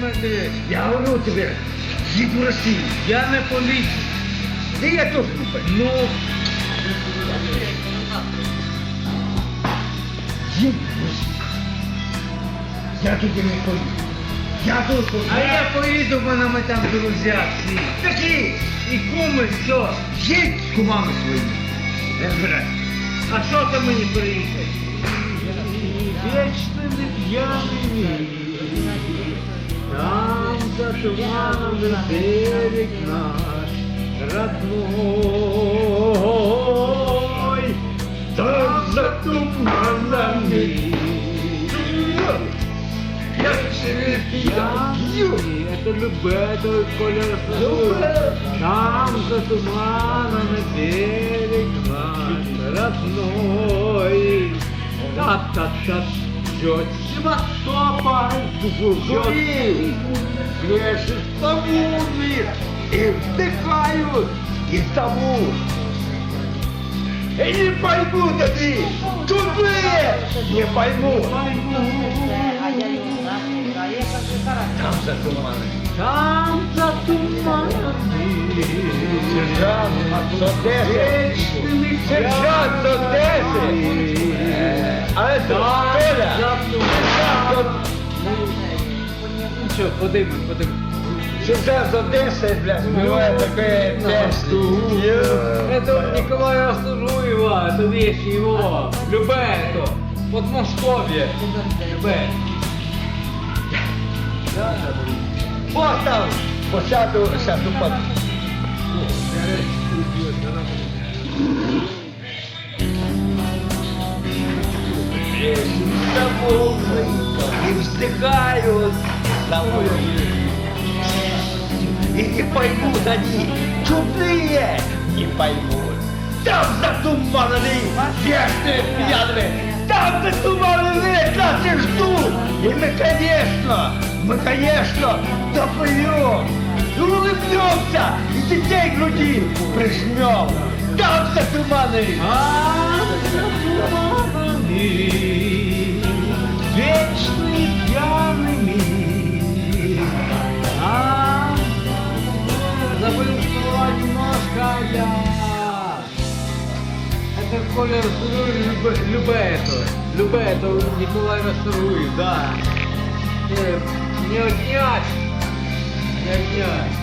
Андреевич, Я говорю тебе, їдь в Росію. я не поліція. Та я теж не пойду. Ну, Їдь в Росію. Я туди не поїду. Я тут поїду. а я поїду, бо на ми там друзі всі. Такі! І куми, що? Їдь з кумами своїми. Не збирай. А що там мені приїхати? Вечно не п'яний Там за туманом берег наш родной Там за туманами Я тебе п'ю. Это любе той колер Там за туманами берег наш родной Та-та-та Ждет Севастополь Ждет Лежит коммуны и вздыхают из тому. И не пойму такие, чужие, не пойму. Там за туманом. Там за туманами Сержант з Одеси. Сержант з Одеси. А это Що, подивись, подивись Сержант з Одеси, блядь, співає таке песню. Это вот Николая Осужуева, это вещь его. Любе это. Подмосковье. Любе. Вот там, посяду, сяду под... И вздыхают Домой. И не поймут они, чудные не поймут. Там за туманами, вешные пьяными, там за туманами нас и ждут. И мы, конечно, мы, конечно, доплывем, и улыбнемся, и детей груди прижмем. Там за туманами. Это Коля Расуруев, любе, любе это. Любе, это Николай Расуруев, да. Э, Не отнять. Не отнять.